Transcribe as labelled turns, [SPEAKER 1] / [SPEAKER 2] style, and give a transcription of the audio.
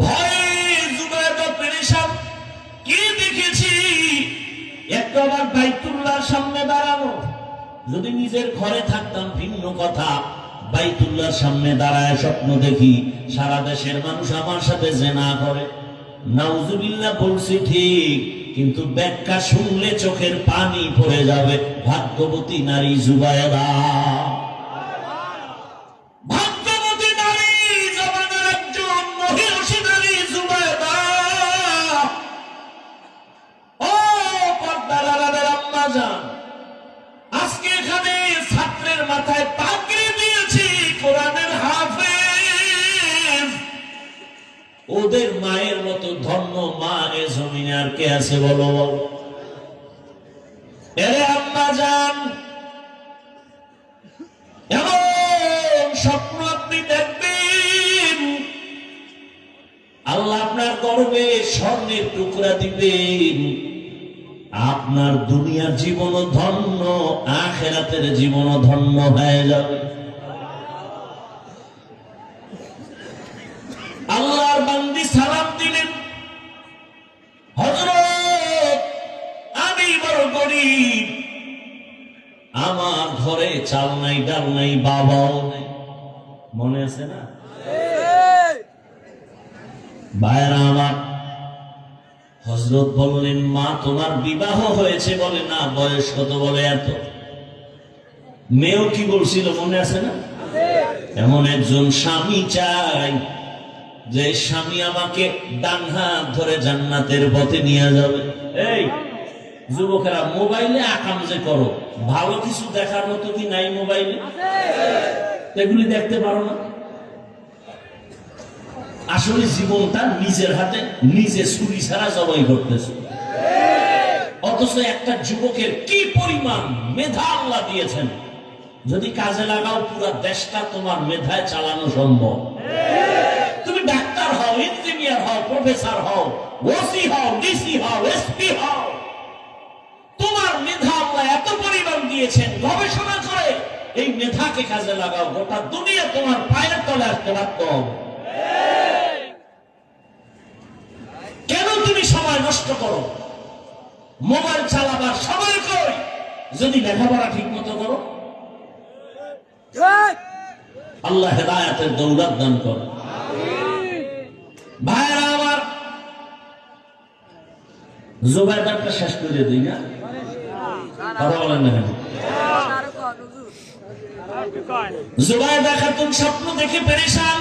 [SPEAKER 1] ভয়ে দেখেছি? যদি নিজের ঘরে থাকতাম, ভিন্ন কথা। বাইতুল্লাহর সামনে দাঁড়ায় স্বপ্ন দেখি, সারা দেশের মানুষ আমার সাথে জেনা করে। নাউজুবিল্লাহ বলছি ঠিক, কিন্তু ব্যাখ্যা শুনলে চোখের পানি পড়ে যাবে। ভাগ্যবতী নারী জুবায়দা ওদের মায়ের মতো ধন্য মা এ জমিনে আর কে আছে বলো? এরে যান এমন স্বপ্ন আপনি দেখবেন। আল্লাহ আপনার গর্বে স্বর্ণের টুকরা দিবেন। আপনার দুনিয়ার জীবন ধন্য, আখেরাতের জীবন ধন্য হয়ে যাবে। দিলেন। আমি বড় গরিব। আমার ঘরে চাল নাই, ডাল নাই, বাবাও নাই। মনে আছে না? ভাইরা আমার হজরত বললেন, মা, তোমার বিবাহ হয়েছে বলে না? বয়স কত বলে এত? মেয়েও কি বলছিল, মনে আছে না? এমন একজন স্বামী চাই। যে স্বামী আমাকে ডান হাত ধরে জান্নাতের পথে নিয়ে যাবে। এই যুবকেরা, মোবাইলে আকাম যে করো, ভালো কিছু দেখার মতো কি নাই মোবাইলে? এগুলি দেখতে পারো না? আসলে জীবনটা নিজের হাতে, নিজে ছুরি ছাড়া জবাই করতেছে। অথচ একটা যুবকের কি পরিমাণ মেধা আল্লাহ দিয়েছেন? যদি কাজে লাগাও, পুরো দেশটা তোমার মেধায় চালানো সম্ভব। প্রফেসর হও ওসি হও ডিসি হও এসপি হও। তোমার মেধা আল্লাহ এত পরিমাণ দিয়েছেন গবেষণা করে এই মেধাকে কাজে লাগাও গোটা দুনিয়া তোমার পায়ের তলে আসতে বাধ্য হবে। কেন তুমি সময় নষ্ট করো? মোবাইল চালাবার সময় কই? যদি লেখাপড়া ঠিক মতো করো আল্লাহ হেদায়াতের দৌলত দান করো। ভাইরা জোবাইদারটা শেষ করে দিই না? কথা বলেন না জুবাইদা খাতুন স্বপ্ন দেখে পেরেশান?